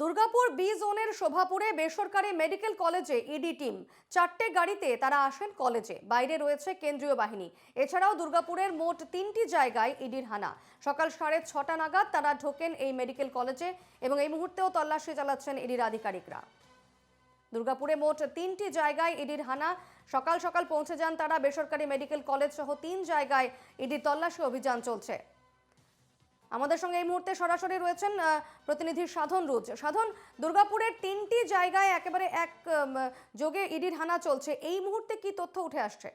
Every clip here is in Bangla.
দুর্গাপুর বি জোনের শোভাপুরে বেসরকারি মেডিকেল কলেজে ইডি টিম। চারটে গাড়িতে তারা আসেন কলেজে। বাইরে রয়েছে কেন্দ্রীয় বাহিনী। এছাড়াও দুর্গাপুরের মোট তিনটি জায়গায় ইডির হানা। সকাল সাড়ে ছটা নাগাদ তারা ঢোকেন এই মেডিকেল কলেজে এবং এই মুহূর্তেও তল্লাশি চালাচ্ছেন ইডির আধিকারিকরা। দুর্গাপুরে মোট তিনটি জায়গায় ইডির হানা। সকাল সকাল পৌঁছে যান তারা। বেসরকারি মেডিকেল কলেজ সহ তিন জায়গায় ইডির তল্লাশি অভিযান চলছে। আমাদের সঙ্গে এই মুহূর্তে সরাসরি রয়েছেন প্রতিনিধি সাধন রোজ। সাধন, দুর্গাপুরের তিনটি জায়গায় একেবারে এক যোগে ইডির হানা চলছে। এই মুহূর্তে কি তথ্য উঠে আসছে?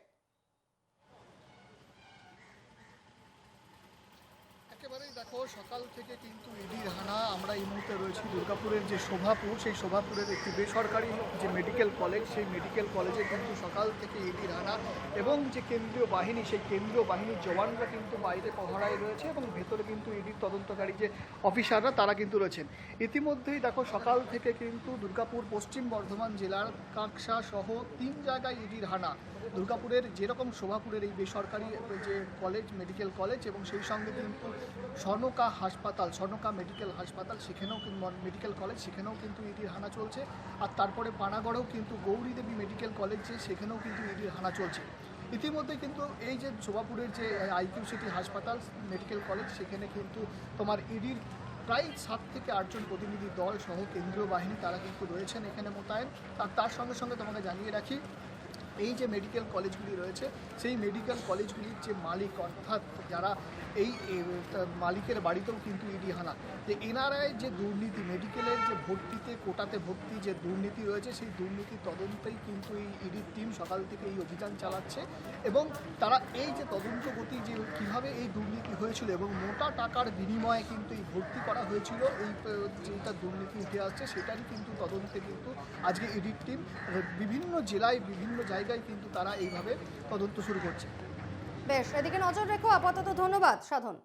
দেখো, সকাল থেকে কিন্তু ইডির হানা আমরা এই মুহূর্তে রয়েছি দুর্গাপুরের যে শোভাপুর, সেই শোভাপুরের একটি বেসরকারি যে মেডিকেল কলেজ সেই মেডিকেল কলেজে কিন্তু সকাল থেকে ইডির হানা এবং যে কেন্দ্রীয় বাহিনী, সেই কেন্দ্রীয় বাহিনীর জওয়ানরা কিন্তু বাইরে পহরায় রয়েছে এবং ভেতরে কিন্তু ইডির তদন্তকারী যে অফিসাররা তারা কিন্তু রয়েছেন। ইতিমধ্যেই দেখো, সকাল থেকে কিন্তু দুর্গাপুর, পশ্চিম বর্ধমান জেলার কাঁকসা সহ তিন জায়গায় ইডির হানা দুর্গাপুরের যেরকম শোভাপুরের এই বেসরকারি যে কলেজ মেডিকেল কলেজ এবং সেই সঙ্গে কিন্তু স্বর্ণকা হাসপাতাল স্বর্ণকা মেডিকেল হাসপাতাল, সেখানেও কিন্তু মেডিকেল কলেজ, সেখানেও কিন্তু ইডির হানা চলছে। আর তারপরে পানাগড়েও কিন্তু গৌরী দেবী মেডিকেল কলেজ যে, সেখানেও কিন্তু ইডির হানা চলছে। ইতিমধ্যে কিন্তু এই যে শোভাপুরের যে আইকিউ সিটি হাসপাতাল, মেডিকেল কলেজ, সেখানে কিন্তু তোমার ইডির প্রায় সাত থেকে আটজন প্রতিনিধি দল সহ কেন্দ্রীয় বাহিনী তারা কিন্তু রয়েছেন এখানে মোতায়েন। আর তার সঙ্গে সঙ্গে তোমাকে জানিয়ে রাখি এই যে মেডিকেল কলেজগুলি রয়েছে, সেই মেডিকেল কলেজগুলির যে মালিক, অর্থাৎ যারা এই মালিকের বাড়িতেও কিন্তু ইডি হানা, যে এনআরআই যে দুর্নীতি মেডিকেলের যে ভর্তিতে, কোটাতে ভর্তি যে দুর্নীতি রয়েছে, সেই দুর্নীতি তদন্তেই কিন্তু এই ইডির টিম সকাল থেকে এই অভিযান চালাচ্ছে এবং তারা এই যে তদন্ত গতি যে কীভাবে এই দুর্নীতি হয়েছিল এবং মোটা টাকার বিনিময়ে কিন্তু এই ভর্তি করা হয়েছিল, এই যেটা দুর্নীতি উঠে আসছে, সেটারই কিন্তু তদন্তে কিন্তু আজকে ইডির টিম বিভিন্ন জেলায় বিভিন্ন জায়গায় কিন্তু তারা এইভাবে তদন্ত শুরু করছে। বেশ এদিকে নজর রেখো আপাতত ধন্যবাদ সাধন।